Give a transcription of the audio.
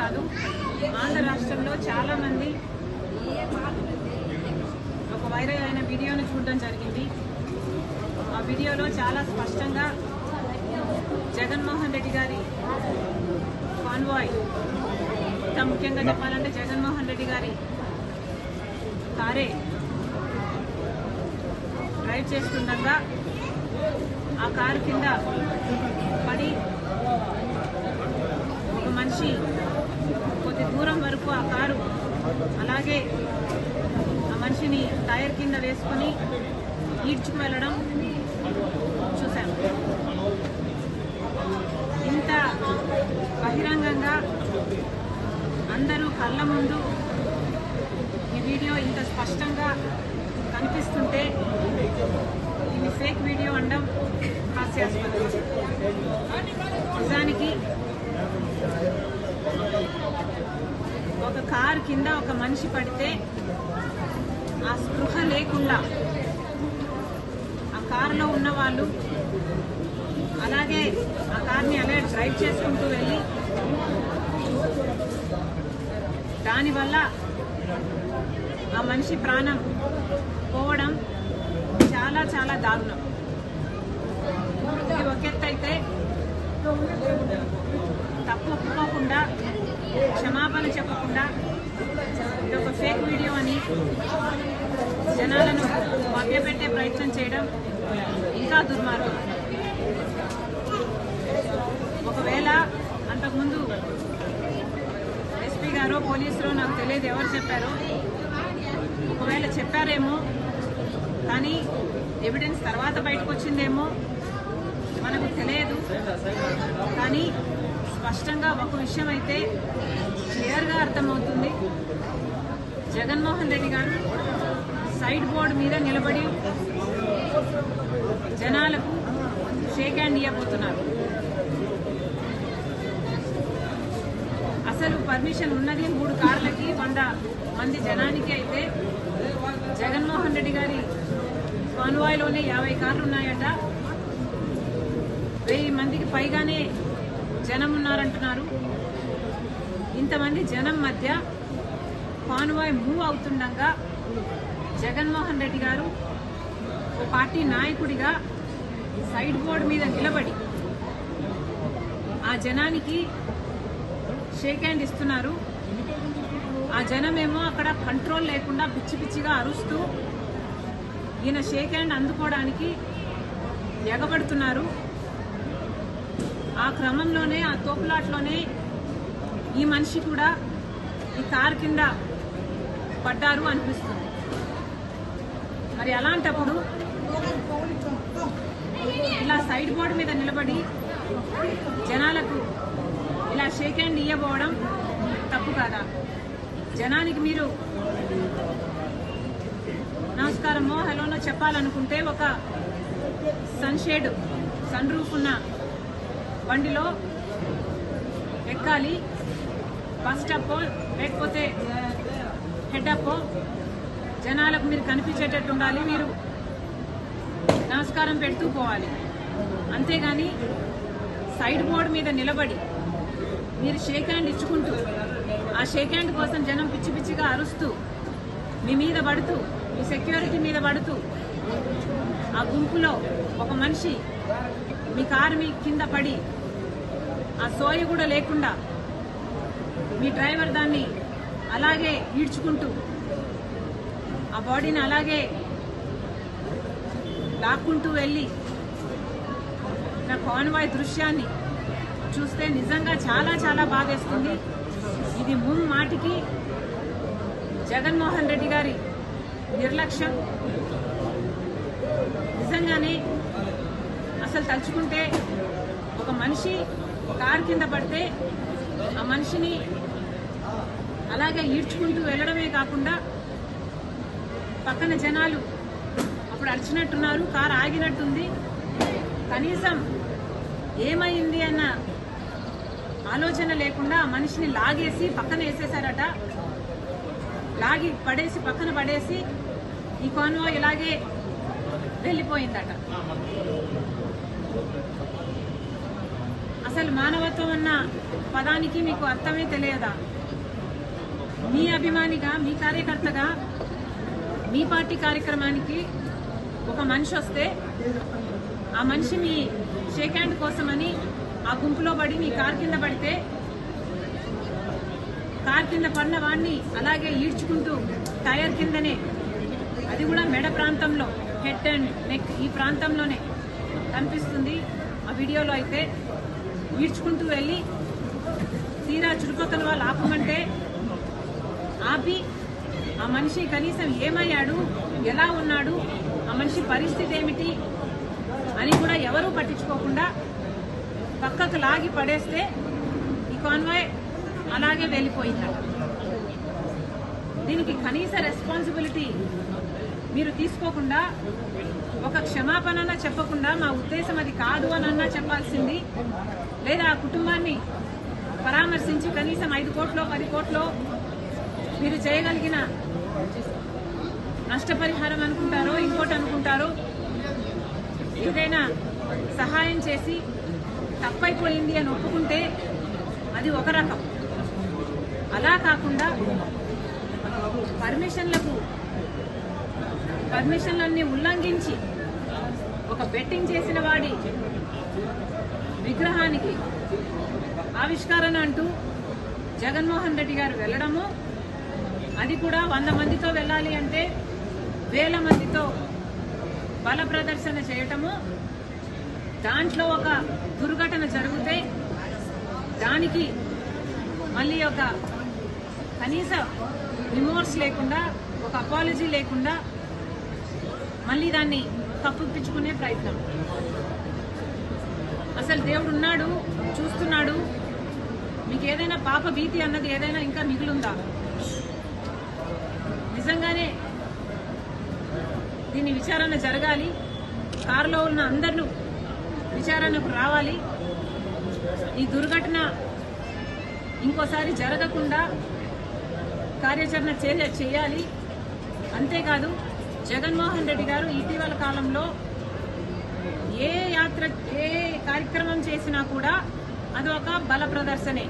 కాదు. ఆంధ్ర రాష్ట్రంలో చాలామంది ఒక వైరల్ అయిన వీడియోను చూడడం జరిగింది. ఆ వీడియోలో చాలా స్పష్టంగా జగన్మోహన్ రెడ్డి గారి కాన్వాయ్ ఇంకా ముఖ్యంగా చెప్పాలంటే జగన్మోహన్ రెడ్డి గారి కారే డ్రైవ్ చేస్తుండగా ఆ కారు కింద పడి ఒక మనిషి కొద్ది దూరం వరకు ఆ కారు. అలాగే ఆ మనిషిని టైర్ కింద వేసుకొని ఈడ్చుకు వెళ్ళడం చూశాను. ఇంత బహిరంగంగా అందరూ కళ్ళ ముందు ఈ వీడియో ఇంత స్పష్టంగా కనిపిస్తుంటే ఇది ఫేక్ వీడియో అనడం హాస్యాస్పదం. ఒక కార్ కింద ఒక మనిషి పడితే ఆ స్పృహ లేకుండా ఆ కారులో ఉన్న వాళ్ళు అలాగే ఆ కార్ని అలా డ్రైవ్ చేసుకుంటూ వెళ్ళి దానివల్ల ఆ మనిషి ప్రాణం పోవడం చాలా చాలా దారుణం. ఇది ఒక ఎత్తు అయితే తప్పు ఒప్పుకోకుండా క్షమాపణ చెప్పకుండా ఇది ఒక ఫేక్ వీడియో అని జనాలను మభ్యపెట్టే ప్రయత్నం చేయడం ఇంకా దుర్మార్గం. ఒకవేళ అంతకుముందు ఎస్పీ గారు పోలీసులు నాకు తెలియదు ఎవరు చెప్పారో. ఒకవేళ చెప్పారేమో కానీ ఎవిడెన్స్ తర్వాత బయటకు వచ్చిందేమో మనకు తెలియదు. కానీ స్పష్టంగా ఒక విషయం అయితే క్లియర్గా అర్థమవుతుంది. జగన్మోహన్ రెడ్డి గారు సైడ్ బోర్డు మీద నిలబడి జనాలకు షేక్ హ్యాండ్ ఇవ్వబోతున్నారు అసలు పర్మిషన్ ఉన్నది మూడు కార్లకి వంద మంది జనానికి అయితే జగన్మోహన్ రెడ్డి గారి కాన్వాయ్లోనే యాభై కార్లు ఉన్నాయట వెయ్యి మందికి పైగానే జనం ఉన్నారంటున్నారు. ఇంతమంది జనం మధ్య కాన్వాయ్ మూవ్ అవుతుండగా జగన్మోహన్ రెడ్డి గారు ఓ పార్టీ నాయకుడిగా సైడ్ బోర్డు మీద నిలబడి ఆ జనానికి షేక్ హ్యాండ్ ఇస్తున్నారు. ఆ జనమేమో అక్కడ కంట్రోల్ లేకుండా పిచ్చి పిచ్చిగా అరుస్తూ ఈయన షేక్ హ్యాండ్ అందుకోవడానికి ఎగబడుతున్నారు. ఆ క్రమంలోనే ఆ తోపులాట్లోనే ఈ మనిషి కూడా ఈ కారు కింద పడ్డారు అనిపిస్తుంది. మరి అలాంటప్పుడు ఇలా సైడ్ బోర్డు మీద నిలబడి జనాలకు ఇలా షేక్ హ్యాండ్ ఇవ్వబోవడం తప్పు కాదా? జనానికి మీరు నమస్కారమో హలోనో చెప్పాలనుకుంటే ఒక సన్షేడ్ సన్ రూఫ్ ఉన్న బండిలో ఎక్కాలి. బస్ స్టాప్ లేకపోతే హెడ్ అప్. జనాలకు మీరు కనిపించేటట్టు ఉండాలి. మీరు నమస్కారం పెడుతూ పోవాలి. అంతేగాని సైడ్ బోర్డు మీద నిలబడి మీరు షేక్ హ్యాండ్ ఇచ్చుకుంటూ ఆ షేక్ హ్యాండ్ కోసం జనం పిచ్చి పిచ్చిగా అరుస్తూ మీ మీద పడుతూ మీ సెక్యూరిటీ మీద పడుతూ ఆ గుంపులో ఒక మనిషి మీ కారు మీ కింద పడి ఆ సోయ కూడా లేకుండా మీ డ్రైవర్ దాన్ని అలాగే ఈడ్చుకుంటూ ఆ బాడీని అలాగే లాక్కుంటూ వెళ్ళి నా కాన్వాయ్ దృశ్యాన్ని చూస్తే నిజంగా చాలా చాలా బాధేస్తుంది. ఇది ముమ్మాటికి జగన్మోహన్ రెడ్డి గారి నిర్లక్ష్యం. నిజంగానే అసలు తలుచుకుంటే ఒక మనిషి కారు కింద పడితే ఆ మనిషిని అలాగే ఈడ్చుకుంటూ వెళ్ళడమే కాకుండా పక్కన జనాలు అప్పుడు అరిచినట్టున్నారు కారు ఆగినట్టుంది. కనీసం ఏమైంది అన్న ఆలోచన లేకుండా ఆ మనిషిని లాగేసి పక్కన వేసేశారట. లాగి పడేసి పక్కన పడేసి ఈ కాన్వాయ్ ఇలాగే వెళ్ళిపోయిందట. అసలు మానవత్వం అన్న పదానికి మీకు అర్థమే తెలియదా? మీ అభిమానిగా మీ కార్యకర్తగా మీ పార్టీ కార్యక్రమానికి ఒక మనిషి వస్తే ఆ మనిషి మీ షేక్ హ్యాండ్ కోసమని ఆ గుంపులో పడి మీ కార్ కింద పడితే కార్ కింద పడిన వాడిని అలాగే ఈడ్చుకుంటూ టైర్ కిందనే అది కూడా మెడ ప్రాంతంలో హెడ్ అండ్ నెక్ ఈ ప్రాంతంలోనే కనిపిస్తుంది. ఆ వీడియోలో అయితే ఈడ్చుకుంటూ వెళ్ళి తీరా చుట్టుపక్కల వాళ్ళు ఆపమంటే ఆపి ఆ మనిషి కనీసం ఏమయ్యాడు? ఎలా ఉన్నాడు? ఆ మనిషి పరిస్థితి ఏమిటి? అని కూడా ఎవరూ పట్టించుకోకుండా పక్కకు లాగి పడేస్తే ఈ కాన్వాయ్ అలాగే వెళ్ళిపోయిందట. దీనికి కనీస రెస్పాన్సిబిలిటీ మీరు తీసుకోకుండా ఒక క్షమాపణ చెప్పకుండా మా ఉద్దేశం అది కాదు అని అన్నా చెప్పాల్సింది. లేదా ఆ కుటుంబాన్ని పరామర్శించి కనీసం ఐదు కోట్లో పది కోట్లో మీరు చేయగలిగిన నష్టపరిహారం అనుకుంటారో ఇంకోటి అనుకుంటారో ఏదైనా సహాయం చేసి తప్పైపోయింది అని ఒప్పుకుంటే అది ఒక రకం. అలా కాకుండా పర్మిషన్లకు పర్మిషన్లన్నీ ఉల్లంఘించి ఒక బెట్టింగ్ చేసిన వాడి విగ్రహానికి ఆవిష్కరణ అంటూ జగన్మోహన్ రెడ్డి గారు వెళ్ళడము. అది కూడా వంద మందితో వెళ్ళాలి అంటే వేల మందితో బల ప్రదర్శన చేయటము. దాంట్లో ఒక దుర్ఘటన జరిగితే దానికి మళ్ళీ ఒక కనీస రిమోర్స్ లేకుండా ఒక అపాలజీ లేకుండా మళ్ళీ దాన్ని కప్పిపించుకునే ప్రయత్నం. అసలు దేవుడు ఉన్నాడు చూస్తున్నాడు. మీకు ఏదైనా పాప భీతి అన్నది ఏదైనా ఇంకా మిగులుందా? నిజంగానే దీని విచారణ జరగాలి. కారులో ఉన్న అందరూ విచారణకు రావాలి. ఈ దుర్ఘటన ఇంకోసారి జరగకుండా కార్యాచరణ చేయాలి. అంతేకాదు జగన్మోహన్ రెడ్డి గారు ఇటీవల కాలంలో ఏ యాత్ర ఏ కార్యక్రమం చేసినా కూడా అది ఒక బల ప్రదర్శనే.